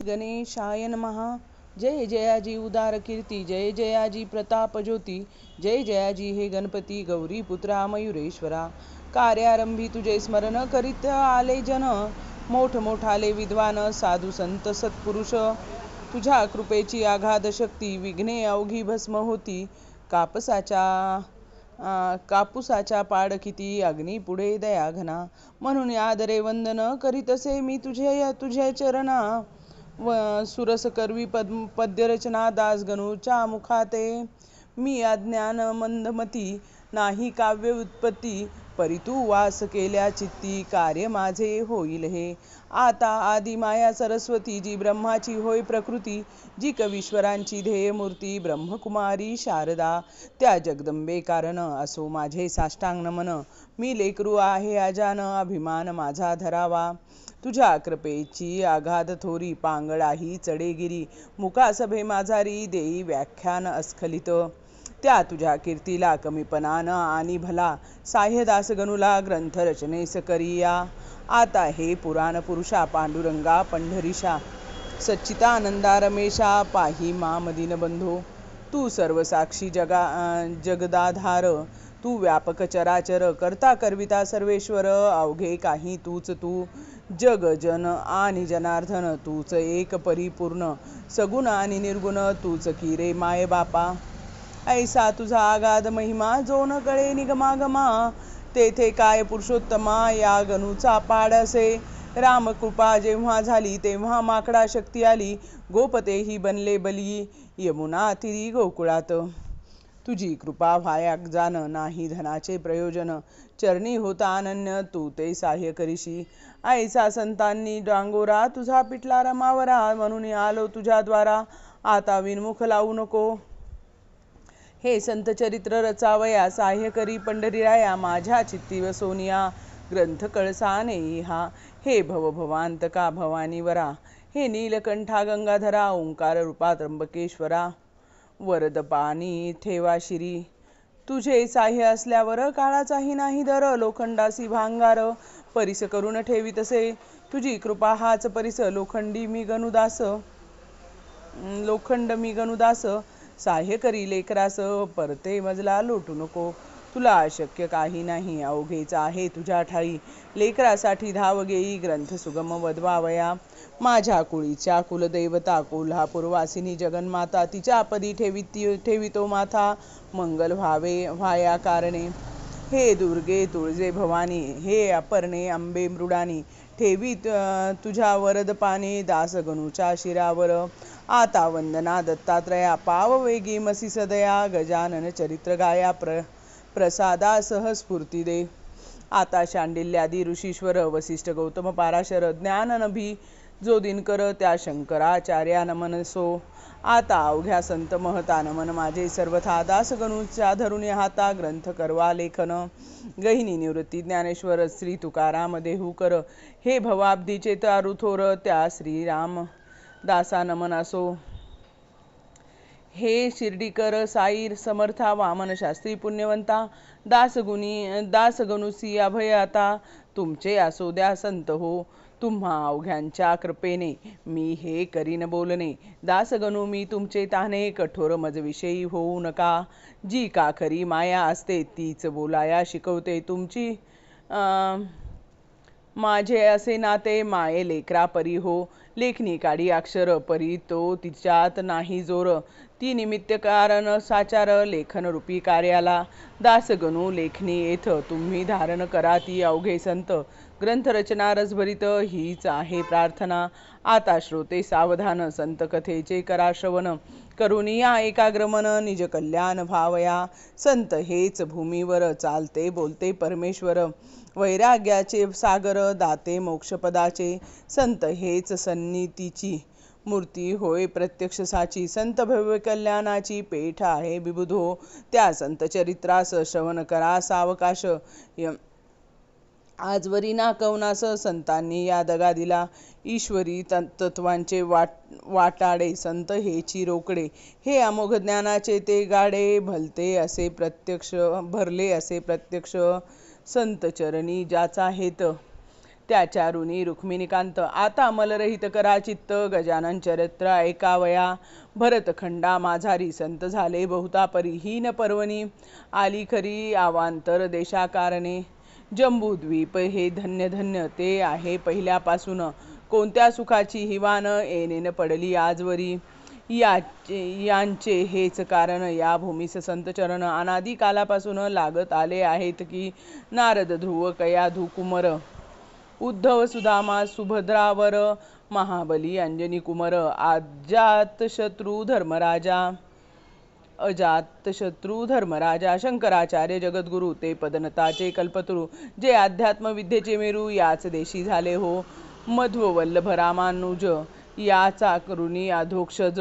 गणेशाय महा जय जयाजी उदार कीर्ती जय जयाजी प्रताप ज्योती जय जयाजी हे गणपती गौरी पुत्रा मयुरेश्वरा। कार्यारंभी तुझे स्मरण करीत आले जन। मोठ मोठाले विद्वान साधू संत सत्पुरुष। तुझ्या कृपेची आघाद शक्ती विघ्ने अवघी भस्म होती। कापसाच्या कापुसाच्या पाड किती अग्नी पुढे दया घना। म्हणून आदरे वंदन करीतसे मी तुझे तुझ्या चरणा। व सुरस कर्वी पद पद्यरचना दास गणूच्या मुखाते. मी अज्ञान मंदमती नाही काव्य उत्पत्ती परितू वास केल्या चित्ती कार्य माझे होईल हे. आता आदि माया सरस्वती जी ब्रह्माची होय प्रकृती जी कवीश्वरांची ध्येय मूर्ती ब्रह्मकुमारी शारदा. त्या जगदंबे कारण असो माझे साष्टांग नमन मी लेकरू आहे अजान अभिमान माझा धरावा. तुझ्या कृपेची आघात थोरी पांगळाही चढेगिरी. मुकासभे माझारी देई व्याख्यान अस्खलित. त्या तुझ्या कीर्तीला कमीपणानं आणि भला. साह्यदास ग्रंथरचनेस करिया. आता हे पुराण पुरुषा पांडुरंगा पंढरीशा. सच्चितानंदा रमेशा पाही मा बंधो तू सर्व साक्षी जगा जगदाधार. तू व्यापक चराचर करता करविता सर्वेश्वर. अवघे काही तूच तू जग जन आणि जनार्दन तूच एक परिपूर्ण सगुण आणि निर्गुण तूच की रे माय बापा. ऐसा तुझा आगाध महिमा जो न कळे निगमागमा तेथे काय पुरुषोत्तमा या गणूचा पाड असे रामकृपा जेव्हा झाली तेव्हा माकडा शक्ती आली गोपतेही बनले बली यमुना तिरी गोकुळात. तुझी कृपा व्हायाक जाण नाही धनाचे प्रयोजन. चरणी होता अनन्य तू ते साह्य करीशी. ऐसा संतांनी डांगोरा तुझा पिटला रमावरा म्हणून आलो तुझ्या द्वारा. आता विनमुख लावू नको. हे संत चरित्र रचावया साह्य करी पंढरीराया माझ्या चित्ती वसोनिया ग्रंथ कळसाने हा हे भव भवांतका भवानी वरा हे नीलकंठा गंगाधरा ओंकार रूपा त्र्यंबकेश्वरा. वरद पाणी ठेवा शिरी. तुझे साह्य असल्यावर काळाचाही नाही दर लोखंडासी भांगार. परिस करून ठेवी तसे. तुझी कृपा हाच परिस लोखंडी मी गणुदास लोखंड मी गणुदास साह्य करी लेकरास परते मजला लोटू नको. तुला अशक्य काही नाही अवघेच आहे तुझ्या ठाई. लेकरासाठी धाव घेई ग्रंथ सुगम वधवावया माझ्या कुळीच्या कुलदैवता कोल्हापूरवासिनी जगन्माता तिच्या पदी ठेवी ठेवितो माथा. मंगल व्हावे व्हाया कारणे. हे दुर्गे तुळजे भवानी हे अपर्णे अंबे मृडानी ठेवी तुझ्या वरदपाने दासगणूच्या दास शिरावर. आता वंदना दत्तात्रया पाववेगी मसी सदया गजानन चरित्र गाया प्र प्रसादासह स्फूर्ती दे. आता शांडिल्यादी ऋषीश्वर वसिष्ठ गौतम पाराशर ज्ञाननभी जो दिनकर त्या शंकराचार्या नमनसो आता अवघ्या संत महता नमन माझे सर्वथा दासगणूच्या धरून हाता ग्रंथ करवा लेखन. गहिनी निवृत्ती ज्ञानेश्वर श्री तुकाराम देहू कर हे भवाब्दीचे तारुथोर त्या श्रीराम दासा नमन असो हे शिर्डीकर साईर समर्था वामन शास्त्री पुण्यवंता दासगुणी दासगणुसी अभय आता तुमचे असो द्या संत हो तुम्हा अवघ्यांच्या कृपेने मी हे करीन बोलणे. दासगणू मी तुमचे ताने कठोर मजविषयी होऊ नका. जी का खरी माया असते तीच बोलाया शिकवते तुमची माझे असे नाते माये लेकरा परी हो. लेखनी काढी अक्षर परी तो तिच्यात नाही जोर. ती निमित्त कारण साचार लेखन रूपी कार्याला. दासगणू लेखनी येथ तुम्ही धारण करा ती अवघे संत. ग्रंथरचना रसभरित हीच आहे प्रार्थना. आता श्रोते सावधान संत कथेचे करा श्रवण. करून एकाग्रमन निज कल्याण भावया. संत हेच भूमीवर चालते बोलते परमेश्वर. वैराग्याचे सागर दाते मोक्षपदाचे संत हेच सन्नितीची मूर्ती. होय प्रत्यक्ष साची संत भव्य कल्याणाची पेठ आहे बिबुधो हो, त्या संत चरित्रास श्रवण करा सावकाश. आजवरी ना कवनास संतांनी या दगा दिला. ईश्वरी तत्वांचे वाट वाटाडे संत हेची रोकडे. हे अमोघ ज्ञानाचे ते गाडे भलते असे प्रत्यक्ष भरले असे प्रत्यक्ष संत चरणी ज्याचा हेत. त्याच्या ऋणी रुक्मिणीकांत आता मलरहित करा चित्त गजानन चरित्र ऐकावया. भरतखंडा माझारी संत झाले बहुता परिहीन पर्वणी. आली खरी आवांतर देशाकारणे. जंबूद्वीप हे धन्य धन्य ते आहे पहिल्यापासून. कोणत्या सुखाची हिवान एनेन पडली आजवरी. याचे यांचे हेच कारण या भूमीस संतचरण अनादी कालापासून लागत आले आहेत की नारद ध्रुव कयाधू कुमर उद्धव सुदामा सुभद्रावर महाबली अंजनी कुमर अजातशत्रू धर्मराजा अजातशत्रू धर्मराजा शंकराचार्य जगद्गुरु ते पदनताचे कल्पतरू जे अध्यात्म विद्येचे मेरू याच देशी झाले हो मध्ववल्लभ रामानुज याचा करुणी अधोक्षज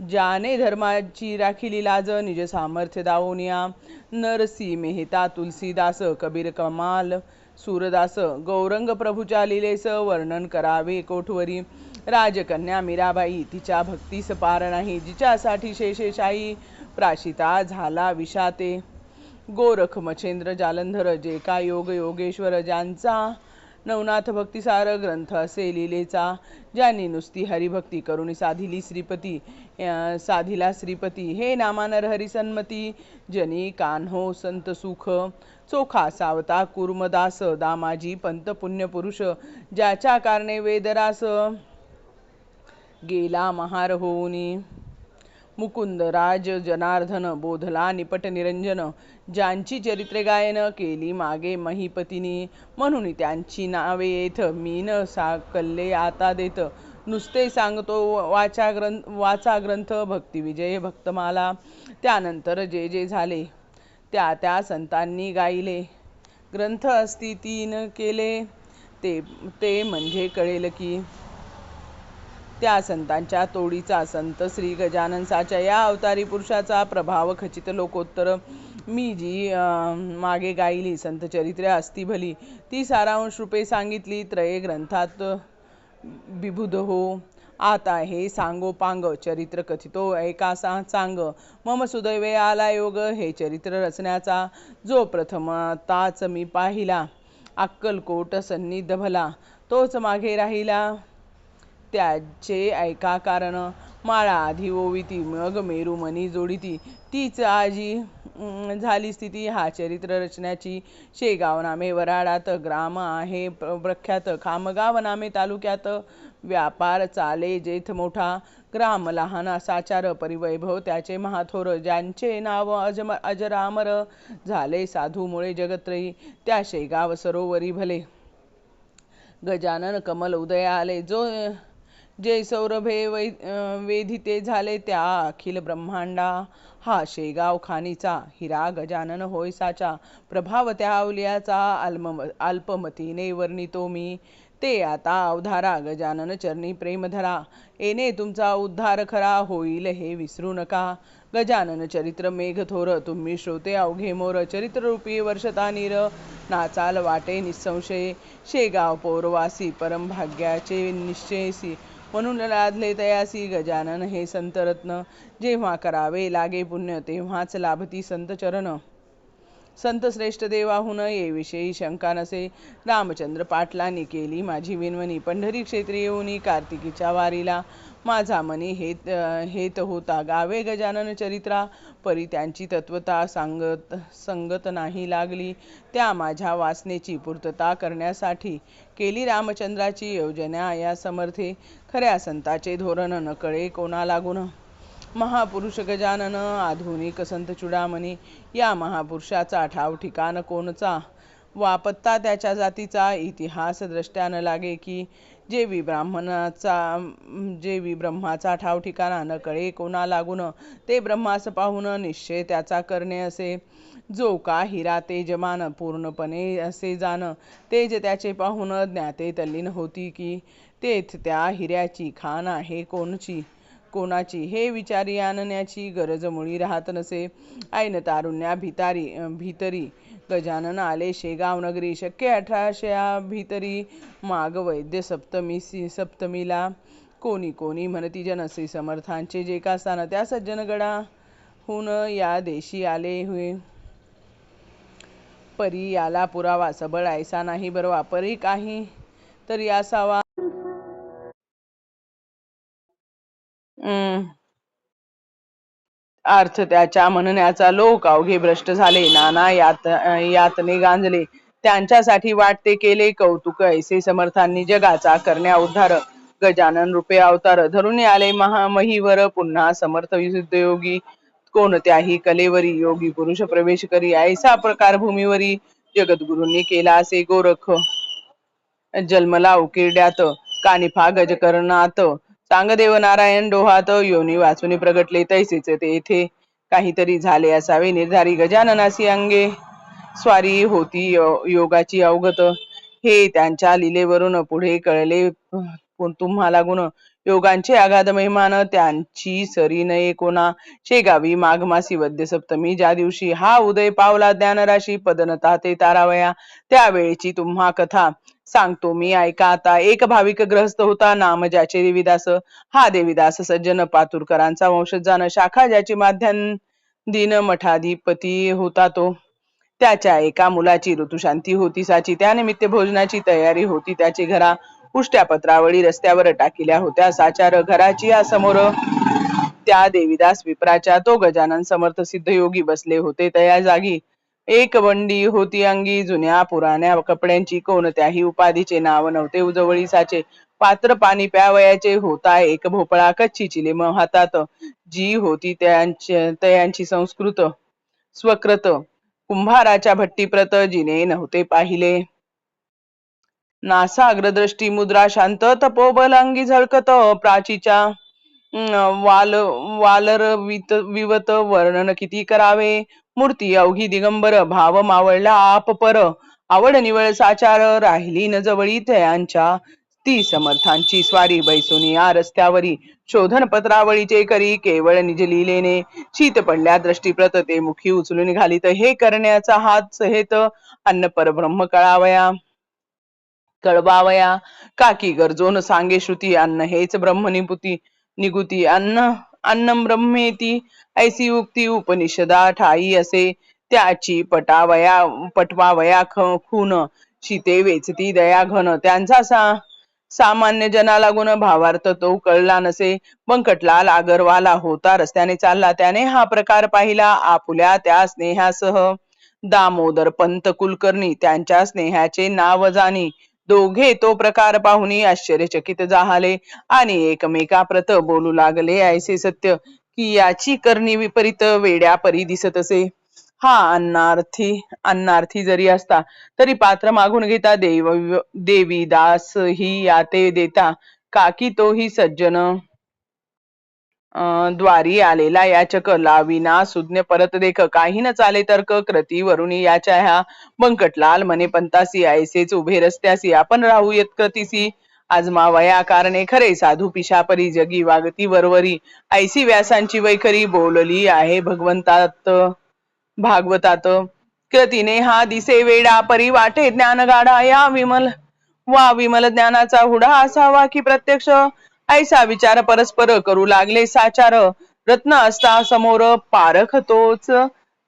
ज्याने धर्माची राखिली लाज निज सामर्थ्य दावोनिया नरसी मेहता तुलसीदास कबीर कमाल सूरदास गौरंग प्रभूच्या लिलेस वर्णन करावे कोठवरी. राजकन्या मीराबाई तिच्या भक्तीस पार नाही जिच्यासाठी शेषेशाही प्राशिता झाला विषाते गोरख मच्छेंद्र जालंधर जे का योग योगेश्वर ज्यांचा नवनाथ भक्तिसार ग्रंथ असे लिलेचा ज्यांनी नुसती हरिभक्ती करुणी साधिली श्रीपती साधिला श्रीपती. हे नामानर हरिसन्मती जनी कान्हो हो संत सुख. चोखा सावता कुर्मदास दामाजी पंत पुण्यपुरुष ज्याच्या कारणे वेदरास गेला महार होऊनी. मुकुंद राज जनार्दन बोधला निपट निरंजन ज्यांची चरित्रे गायन केली मागे महिपतीनी म्हणून त्यांची नावे येथ मीन साकल्ले आता देत. नुसते सांगतो वाचा ग्रंथ वाचा ग्रंथ भक्तिविजय भक्तमाला. त्यानंतर जे जे झाले त्या त्या संतांनी गायले. ग्रंथ अस्तितीन तीन केले ते ते म्हणजे कळेल की त्या संतांच्या तोडीचा संत श्री गजाननसाच्या या अवतारी पुरुषाचा प्रभाव खचित लोकोत्तर. मी जी मागे गायली संत चरित्रे असती भली ती सारांश रूपे सांगितली त्रये ग्रंथात बिबुध हो. आता हे सांगो पांग चरित्र कथितो ऐका सा मम सुदैवे आला योग हे चरित्र रचण्याचा. जो प्रथम ताच मी पाहिला अक्कलकोट सन्निध भला तोच मागे राहिला. त्याचे ऐका कारण. माळा आधी ओविती मग मेरू मनी जोडिती. तीच आजी झाली स्थिती. हा चरित्र रचण्याची शेगाव नामे वराडात ग्राम आहे प्र- प्रख्यात खामगाव नामे तालुक्यात. व्यापार चाले जेथ मोठा. ग्राम लहान साचार परिवैभव त्याचे महाथोर ज्यांचे नाव अजम अजरामर. झाले साधूमुळे जगत्रयी त्या शेगाव सरोवरी भले. गजानन कमल उदया आले जो जे सौरभे वै वेधिते झाले त्या अखिल ब्रह्मांडा. हा शेगाव खानीचा हिरा गजानन होय साचा प्रभाव त्या अवलियाचा अल्म अल्पमतीने वर्णितो मी. ते आता अवधारा गजानन चरणी प्रेमधरा येणे तुमचा उद्धार खरा होईल हे विसरू नका. गजानन चरित्र मेघथोर तुम्ही श्रोते अवघे मोर. चरित्ररूपी वर्षता नीर नाचाल वाटे निसंशय. शेगाव पौरवासी परमभाग्याचे निश्चयसी. म्हणून लादले तयासी गजानन हे संतरत्न. जेव्हा करावे लागे पुण्य तेव्हाच लाभती संत चरण. संत श्रेष्ठ देवाहून येविषयी शंका नसे. रामचंद्र पाटलांनी केली माझी विनवणी. पंढरी क्षेत्री येऊनी कार्तिकीच्या वारीला माझा मनी हेत हेत होता. गावे गजानन चरित्रा परी त्यांची तत्वता सांगत संगत नाही लागली. त्या माझ्या वासनेची पूर्तता करण्यासाठी केली रामचंद्राची योजना या समर्थे. खऱ्या संताचे धोरण न कळे कोणा लागून. महापुरुष गजानन आधुनिक संत चुडामणी या महापुरुषाचा ठाव ठिकाण कोणचा? वा पत्ता त्याच्या जातीचा इतिहास द्रष्ट्यानं लागे की जेवी ब्राह्मणाचा जेवी ब्रह्माचा ठाव ठिकाणा न कळे कोणा लागून ते ब्रह्मास पाहून निश्चय त्याचा करणे असे. जो का हिरा तेजमान पूर्णपणे असे जाण. तेज त्याचे पाहून ज्ञाते तल्लीन होती की तेथ त्या हिऱ्याची खाण आहे कोणची? कोणाची? हे विचारी आणण्याची गरज मुळी राहत नसे. ऐन तारुण्या भितारी भितरी. गजानन आले. शेगाव नगरी शक्य अठराशया भीतरी माग वैद्य सप्तमी सप्तमीला कोणी कोणी म्हणती जनश्री समर्थांचे जे का स्थान त्या सज्जनगडाहून या देशी आले हुए. परी याला पुरावा सबळ ऐसा नाही बरवा परी काही तरी असावा. हम्म. अर्थ त्याच्या म्हणण्याचा लोक अवघे भ्रष्ट झाले. नाना यात यातने गांजले. त्यांच्यासाठी वाटते केले कौतुक. ऐसे समर्थांनी जगाचा करण्या उद्धार. गजानन रुपे अवतार धरून आले महामहीवर. पुन्हा समर्थ युद्ध योगी कोणत्याही कलेवरी योगी पुरुष प्रवेश करी. ऐसा प्रकार भूमीवरी. जगद्गुरूंनी केला असे गोरख. जन्मला उकिरड्यात. कानिफा गजकरणात सांगदेव नारायण डोहात योनी वाचून प्रगटले तैसेच ते येथे काहीतरी झाले असावे निर्धारी गजाननासी अंगे. स्वारी होती योगाची अवगत. हे त्यांच्या लिलेवरून पुढे कळले. तुम्हाला गुण योगांचे आगाध महिमान त्यांची सरी नये कोणा शेगावी माघमासी वद्य सप्तमी ज्या दिवशी हा उदय पावला ज्ञानराशी पदनता ते तारावया. त्यावेळेची तुम्हा कथा. सांगतो मी ऐका आता. एक भाविक ग्रहस्थ होता नाम ज्याचे देवीदास हा देवीदास सज्जन पातुरकरांचा वंशज शाखा ज्याची माध्यान दिन मठाधिपती होता तो. त्याच्या एका मुलाची ऋतुशांती होती साची. त्यानिमित्त भोजनाची तयारी होती. त्याची घरा उष्ट्या पत्रावळी रस्त्यावर टाकिल्या होत्या. साचार घराची या समोर त्या देवीदास विप्राच्या तो गजानन समर्थ सिद्ध योगी बसले होते. तया जागी एक बंडी होती अंगी जुन्या पुराण्या कपड्यांची कोणत्याही उपाधीचे नाव नव्हते उजवळीसाचे. पात्र पाणी प्यावयाचे होता एक भोपळा कच्ची चिलीम हातात. जी होती त्यांची संस्कृत स्वकृत. कुंभाराच्या भट्टीप्रत जिने नव्हते पाहिले. नासा अग्रदृष्टी मुद्रा शांत तपोबल अंगी झळकत. प्राचीच्या वाल वालर वित विवत वर्णन किती करावे? मूर्ती अवघी दिगंबर भाव मावळला आप पर. आवड निवळ साचार राहिली न जवळी त्यांच्या. ती समर्थांची स्वारी बैसुनी या रस्त्यावरी. शोधन पत्रावळीचे करी केवळ निज लिहिलेने शीत पडल्या दृष्टीप्रत ते मुखी उचलून घालीत. हे करण्याचा हात. सहेत अन्न परब्रह्म कळावया. कळवावया. काकी गरजोन सांगे श्रुती अन्न हेच ब्रह्मनिपुती निगुती अन्न. अन्नम ब्रह्मेती ऐसी उक्ती उपनिषदा ठाई असे. त्याची पटावया पटवावया खून शीते वेचती दया घन. त्यांचा सा सामान्य जनाला गुण भावार्थ तो कळला नसे. बंकटलाल आगरवाला होता रस्त्याने चालला. त्याने हा प्रकार पाहिला आपुल्या त्या स्नेहासह. दामोदर पंत कुलकर्णी त्यांच्या स्नेहाचे नाव जाणी. दोघे तो प्रकार पाहुनी आश्चर्यचकित झाले आणि एकमेकाप्रत बोलू लागले ऐसे सत्य की याची करणी विपरीत वेड्या परी दिसत असे. हा अन्नार्थी अन्नार्थी जरी असता तरी पात्र मागून घेता देव देवी दास ही याते देता. काकी तोही सज्जन. द्वारी आलेला याचक लाविना सुज्ञ परत देख. काही न चाले तर्क कृती वरुणी याच्या ह्या बंकटलाल मने पंतासी ऐसेच उभे रस्त्यासी आपण राहू येत कृतीसी. आजमावया कारणे खरे साधू पिशापरी जगी वागती वरवरी. ऐसी व्यासांची वैखरी बोलली आहे भगवंतात भागवतात. कृतीने हा दिसे वेडा परी वाटे ज्ञान गाडा या विमल. वा विमल ज्ञानाचा हुडा असावा की प्रत्यक्ष? ऐसा विचार परस्पर करू लागले साचार. रत्न असता समोर पारख तोच.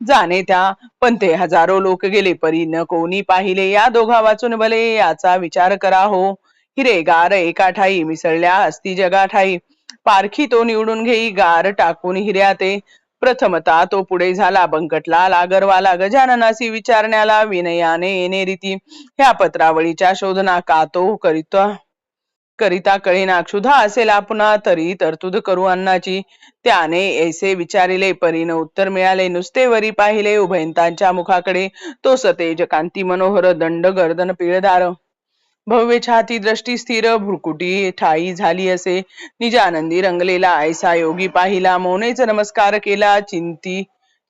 जाणे त्या पण ते हजारो लोक गेले परी न कोणी पाहिले. या दोघा वाचून भले याचा विचार करा हो. हिरे गार एका ठाई मिसळल्या असती जगा ठाई. पारखी तो निवडून घेई गार टाकून हिऱ्या ते. प्रथमता तो पुढे झाला बंकटलाल लागरवाला गजाननासी विचारण्याला विनयाने येणे रीती. ह्या पत्रावळीच्या शोधना का तो करीत? करिता कळीना क्षुधा असेल आपणा तरी तरतूद करू अन्नाची. त्याने ऐसे विचारिले परीन उत्तर मिळाले. नुसते वरी पाहिले उभयंतांच्या मुखाकडे तो सतेज कांती मनोहर दंड गर्दन पिळदार. भव्य छाती दृष्टी स्थिर भुरकुटी ठाई झाली असे. निजानंदी रंगलेला ऐसा योगी पाहिला. मोनेच नमस्कार केला. चिंती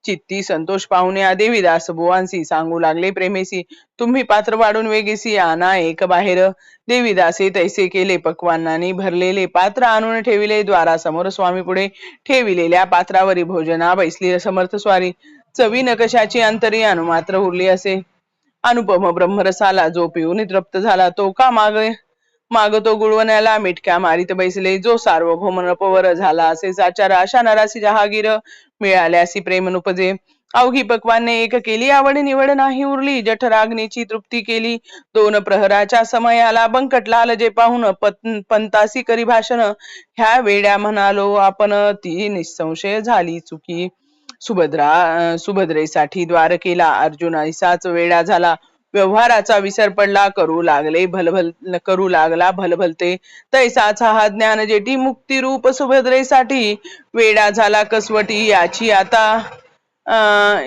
चित्ती संतोष पाहुण्या देवीदास बुवांसी सांगू लागले प्रेमेसी तुम्ही पात्र वाढून वेगेसी आना एक बाहेर. देवीदासे तैसे केले पक्वानाने भरलेले पात्र आणून ठेविले द्वारासमोर स्वामी पुढे ठेविलेल्या पात्रावरी भोजना बैसली समर्थ स्वारी. चवी नकशाची अंतरी अनुमात्र उरली असे. अनुपम ब्रह्मरसाला जो पिऊन तृप्त झाला तो का मागे? मागतो गुळवण्याला मिटक्या मारीत बैसले. जो सार्वभौम नपवर झाला असे साचार अशा नरासी जहागीर मिळाल्यासी प्रेम नुपजे. अवघी पक्वाने एक केली आवड निवड नाही उरली. जठराग्नीची तृप्ती केली. दोन प्रहराच्या समयाला बंकटलाल जे पाहून पंतासी करी भाषण. ह्या वेड्या म्हणालो आपण ती निसंशय झाली चुकी. सुभद्रा सुभद्रेसाठी द्वार केला अर्जुन ऐसाच वेडा झाला. व्यवहाराचा विसर पडला करू लागले भलभल करू लागला भलभलते. तैसाचा हा ज्ञान जेटी मुक्ती रूप सुभद्रेसाठी वेडा झाला कसवटी याची आता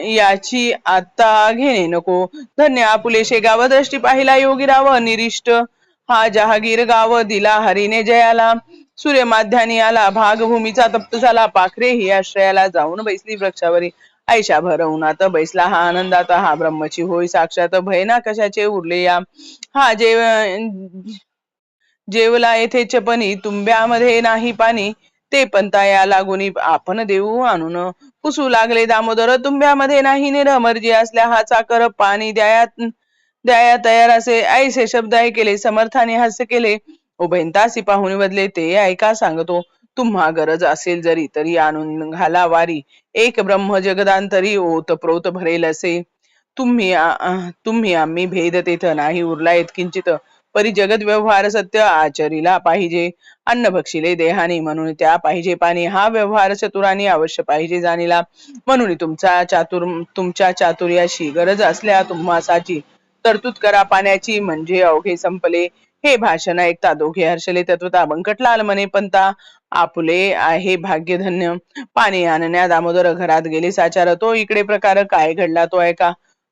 याची आता घेणे नको. धन्य आपुले शेगाव दृष्टी पाहिला योगी राव निरिष्ट हा जहागीर गाव दिला हरीने जयाला. सूर्य माध्यानी आला भागभूमीचा तप्त झाला पाखरे ही आश्रयाला जाऊन बैसली वृक्षावरी. ऐशा भर उन्हात बैसला हा आनंदात हा ब्रह्मची होई साक्षात भय ना कशाचे उरले या? हा जेव जेवला येथे चपनी तुंब्यामध्ये नाही पाणी ते पंता या लागुनी आपण देऊ आणून. पुसू लागले दामोदर तुंब्यामध्ये नाही निरमर्जी असल्या हा चाकर पाणी द्यायात द्याया तयार असे. ऐसे शब्द ऐकले समर्थाने हास्य केले. उभयंतासी पाहुणे बदले ते ऐका सांगतो. तुम्हा गरज असेल जरी तरी आणून घाला वारी एक ब्रह्म जगदांतरी ओत प्रोत भरेल असे. तुम्ही तुम्ही आम्ही भेद तेथ नाही उरला किंचित. परी जगत व्यवहार सत्य आचरीला पाहिजे. अन्न भक्षिले देहानी म्हणून त्या पाहिजे पाणी. हा व्यवहार चतुरानी अवश्य पाहिजे जाणीला. म्हणून तुमचा चातुर तुमच्या चातुर्याशी गरज असल्या तुम्हासाठी तरतूद करा पाण्याची. म्हणजे अवघे संपले. हे भाषण ऐकता दोघे हर्षले तत्वता बंकटलाल मने पंता. आपुले आहे भाग्यधन्य. पाणी आणण्या दामोदर घरात गेले साचार. तो इकडे प्रकार काय घडला तो ऐका.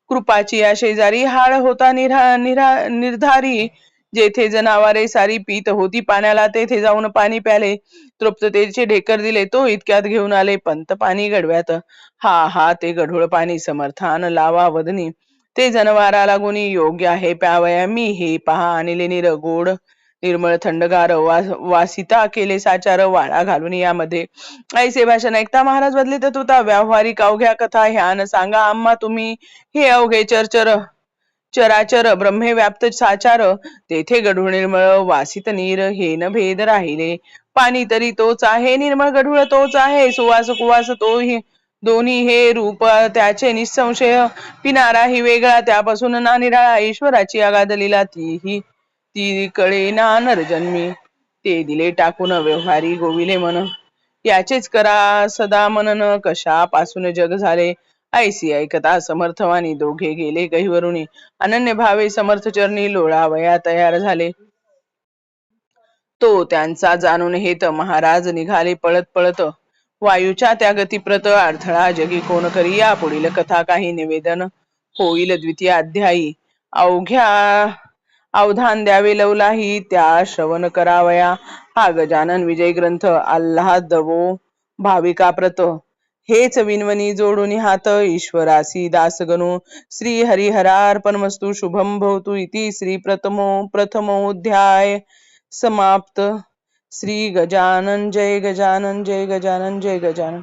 कृपाची या शेजारी हाळ होता निरा निरा निर्धारी. जेथे जनावरे सारी पीत होती पाण्याला तेथे जाऊन पाणी प्याले. तृप्ततेचे ढेकर दिले तो इतक्यात घेऊन आले. पंत पाणी गडव्यात हा हा ते गढूळ पाणी समर्थान लावा वदनी. ते जनावराला गुणी योग्य आहे. प्यावया मी हे पहा. आणले निरगोड निर्मळ थंडगार वासिता केले साचार वाळा घालून यामध्ये. ऐसे भाषण ऐकता महाराज बदले तुता. व्यावहारिक अवघ्या कथा ह्यान सांगा. आम्हा तुम्ही हे अवघे चरचर चराचर ब्रह्मे व्याप्त साचार. तेथे गढूळ निर्मळ वासित नीर हे न भेद राहिले. पाणी तरी तोच आहे. निर्मळ गढूळ तोच आहे. सुवास कुवास तोही दोन्ही हे रूप त्याचे निसंशय. पिणारा ही वेगळा त्यापासून ना निराळा ईश्वराची अगाध लीला तीही. ती कळे ना नरजन्मी ते दिले टाकून व्यवहारी गोविले मन. याचेच करा सदा मनन कशापासून जग झाले? ऐसी ऐकता समर्थवानी दोघे गेले गहिवरुणी. अनन्य भावे समर्थ चरणी लोळावया तयार झाले. तो त्यांचा जाणून हेत महाराज निघाले पळत पळत. वायूच्या त्या गतीप्रत अडथळा जगी कोण करी या पुढील कथा काही निवेदन? होईल द्वितीय अध्यायी. अवघ्या अवधान द्यावे लवलाही त्या श्रवण करावया. हा गजानन विजय ग्रंथ आल्हादवो भाविका प्रत हेच विनवनी जोडून हात ईश्वरासी दासगणू. श्री हरिहरार्पणमस्तु शुभम भवतु इति श्री प्रथमो प्रथमोध्याय समाप्त. श्री गजानन जय गजानन जय गजानन जय गजानन.